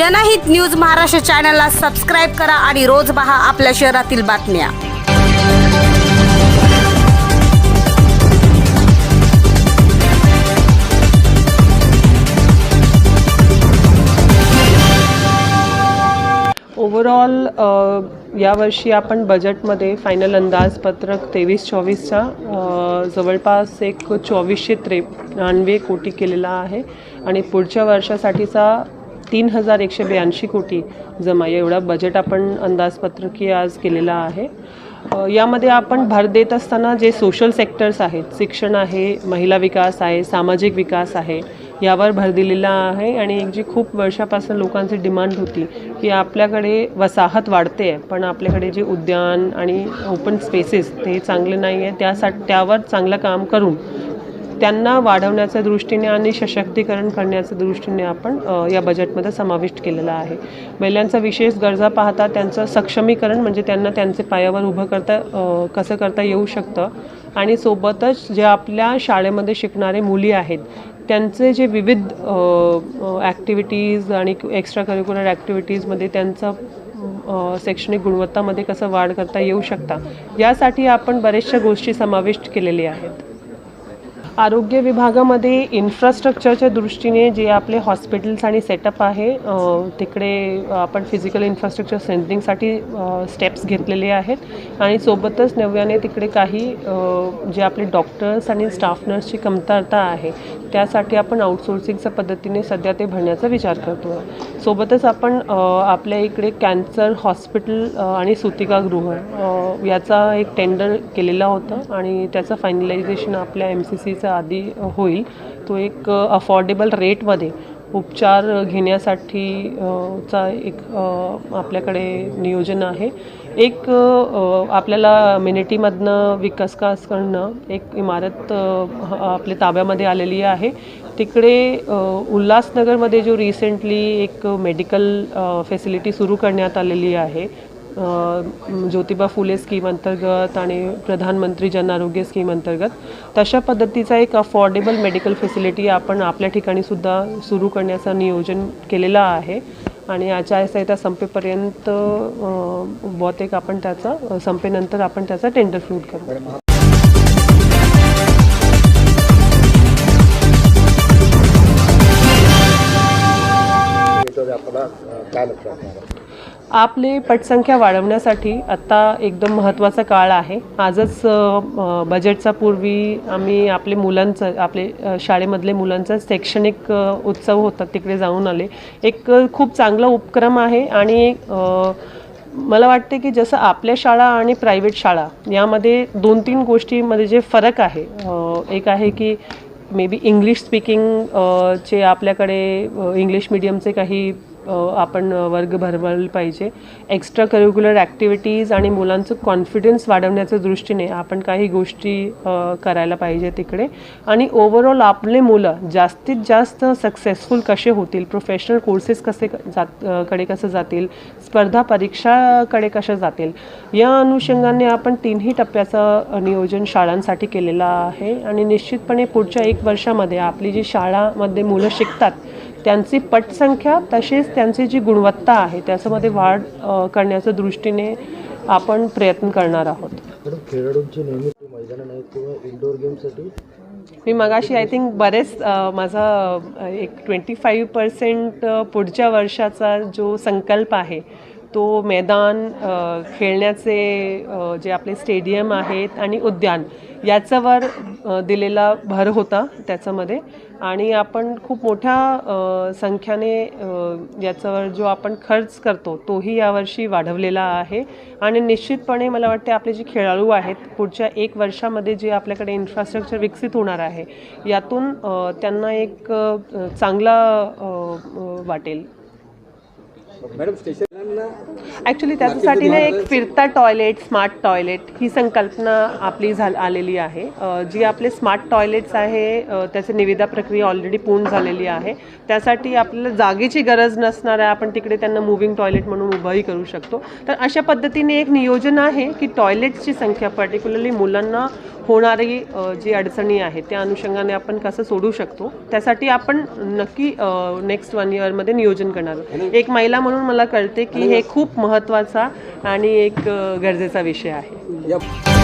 जनहित न्यूज महाराष्ट्र चॅनलला सबस्क्राईब करा आणि रोज पहा आपल्या शहरातील बातम्या. ओव्हरऑल यावर्षी आपण बजेटमध्ये फायनल अंदाजपत्रक तेवीस चोवीसचा जवळपास एक चोवीसशे त्रेपन्नवे कोटी केलेला आहे. आणि पुढच्या वर्षासाठीचा तीन हजार एकशे ब्याऐंशी कोटी जमा. एवढा बजेट आपण अंदाजपत्रकी आज केलेला आहे. यामध्ये आपण भर देत असताना जे सोशल सेक्टर्स आहेत शिक्षण आहे महिला विकास आहे सामाजिक विकास आहे यावर भर दिलेला आहे. आणि एक जी खूप वर्षापासून लोकांची डिमांड होती की आपल्याकडे वसाहत वाढते आहे पण आपल्याकडे जे उद्यान आणि ओपन स्पेसेस ते चांगले नाही आहे त्यासाठी त्यावर चांगलं काम करून त्यांना वाढवण्याच्या दृष्टीने आणि सशक्तीकरण करण्याच्या दृष्टीने आपण या बजेटमध्ये समाविष्ट केलेला आहे. महिलांचा विशेष गरजा पाहता त्यांचं सक्षमीकरण म्हणजे त्यांना त्यांचे पायावर उभं करता कसं करता येऊ शकतं आणि सोबतच जे आपल्या शाळेमध्ये शिकणारे मुली आहेत त्यांचे जे विविध ॲक्टिव्हिटीज आणि एक्स्ट्रा करिक्युलर ॲक्टिव्हिटीजमध्ये त्यांचं शैक्षणिक गुणवत्तामध्ये कसं वाढ करता येऊ शकता यासाठी आपण बऱ्याचशा गोष्टी समाविष्ट केलेल्या आहेत. आरोग्य विभागामध्ये इन्फ्रास्ट्रक्चरच्या दृष्टीने जे आपले हॉस्पिटल्स आणि सेटअप आहे तिकडे आपण फिजिकल इन्फ्रास्ट्रक्चर सेंटरिंगसाठी स्टेप्स घेतलेले आहेत. आणि सोबतच नव्याने तिकडे काही जे आपले डॉक्टर्स आणि स्टाफ नर्सची कमतरता आहे त्यासाठी आपण आउटसोर्सिंगच्या पद्धतीने सध्या ते भरण्याचा विचार करतो आहे सोबतच आपण आपल्या इकडे कॅन्सर हॉस्पिटल आणि सुतिकागृह याचा एक टेंडर केलेला होता आणि त्याचं फायनलायझेशन आपल्या एम सी सीचं आधी होईल. तो एक अफोर्डेबल रेटमध्ये उपचार घेण्यासाठी चा एक आपल्याकडे नियोजन आहे. एक आपल्याला मिनिटीमधनं विकासकासकडनं एक इमारत आपल्या ताब्यामध्ये आलेली आहे. तिकडे उल्हासनगरमध्ये जो रिसेंटली एक मेडिकल फॅसिलिटी सुरू करण्यात आलेली आहे ज्योतिबा फुले स्कीम अंतर्गत आणि प्रधानमंत्री जन आरोग्य स्कीम अंतर्गत तशा पद्धतीचा एक अफोर्डेबल मेडिकल फॅसिलिटी आपण आपल्या ठिकाणीसुद्धा सुरू करण्याचं नियोजन केलेलं आहे. आणि आचारसंहिता संपेपर्यंत बहुतेक आपण त्याचा संपेनंतर आपण त्याचा टेंडर फ्लूट करू आपले पटसंख्या वाढवण्यासाठी आत्ता एकदम महत्त्वाचा काळ आहे. आजच बजेटचा पूर्वी आम्ही आपले मुलांचं आपले शाळेमधले मुलांचा शैक्षणिक उत्सव होता तिकडे जाऊन आले. एक खूप चांगला उपक्रम आहे आणि मला वाटते की जसं आपल्या शाळा आणि प्रायव्हेट शाळा यामध्ये दोन तीन गोष्टीमध्ये जे फरक आहे एक आहे की मे बी इंग्लिश स्पीकिंग चे आपल्याकडे इंग्लिश मिडियमचे काही आपण वर्ग भरवायला पाहिजे. एक्स्ट्रा करिक्युलर ॲक्टिव्हिटीज आणि मुलांचं कॉन्फिडन्स वाढवण्याच्या दृष्टीने आपण काही गोष्टी करायला पाहिजे तिकडे. आणि ओव्हरऑल आपले मुलं जास्तीत जास्त सक्सेसफुल कसे होतील? प्रोफेशनल कोर्सेस कसे जात कडे कसं जातील? स्पर्धा परीक्षाकडे कशा जातील? या अनुषंगाने आपण तिन्ही टप्प्याचं नियोजन शाळांसाठी केलेलं आहे. आणि निश्चितपणे पुढच्या एक वर्षामध्ये आपली जी शाळामध्ये मुलं शिकतात त्यांची पटसंख्या तसेच त्यांची जी गुणवत्ता आहे त्याच्यामध्ये वाढ करण्याच्या दृष्टीने आपण प्रयत्न करणार आहोत. खेळाडूंची इंडोर गेमसाठी मी मगाशी आय थिंक बरेच माझा एक ट्वेंटी फाईव्ह पर्सेंट पुढच्या वर्षाचा जो संकल्प आहे तो मैदान खेळण्याचे जे आपले स्टेडियम आहेत आणि उद्यान याच्यावर दिलेला भर होता त्याच्यामध्ये. आणि आपण खूप मोठ्या संख्याने याच्यावर जो आपण खर्च करतो तोही यावर्षी वाढवलेला आहे. आणि निश्चितपणे मला वाटते आपले जे खेळाडू आहेत पुढच्या एक वर्षामध्ये जे आपल्याकडे इन्फ्रास्ट्रक्चर विकसित होणार आहे यातून त्यांना एक चांगला वाटेल. मॅडम स्टेशन ॲक्च्युली त्याच्यासाठी ना एक फिरता टॉयलेट स्मार्ट टॉयलेट ही संकल्पना आपली झाल आलेली आहे. जी आपले स्मार्ट टॉयलेट्स आहे त्याची निविदा प्रक्रिया ऑलरेडी पूर्ण झालेली आहे. त्यासाठी आपल्याला जागेची गरज नसणार आहे आपण तिकडे त्यांना मुव्हिंग टॉयलेट म्हणून उभंही करू शकतो. तर अशा पद्धतीने एक नियोजन आहे की टॉयलेट्सची संख्या पर्टिक्युलरली मुलांना होणारी जी अडचणी आहेत त्या अनुषंगाने आपण कसं सोडू शकतो त्यासाठी आपण नक्की नेक्स्ट वन इयरमध्ये नियोजन करणार आहोत. एक महिला म्हणून मला कळते की हे खूप महत्त्वाचा आणि एक गरजेचा विषय आहे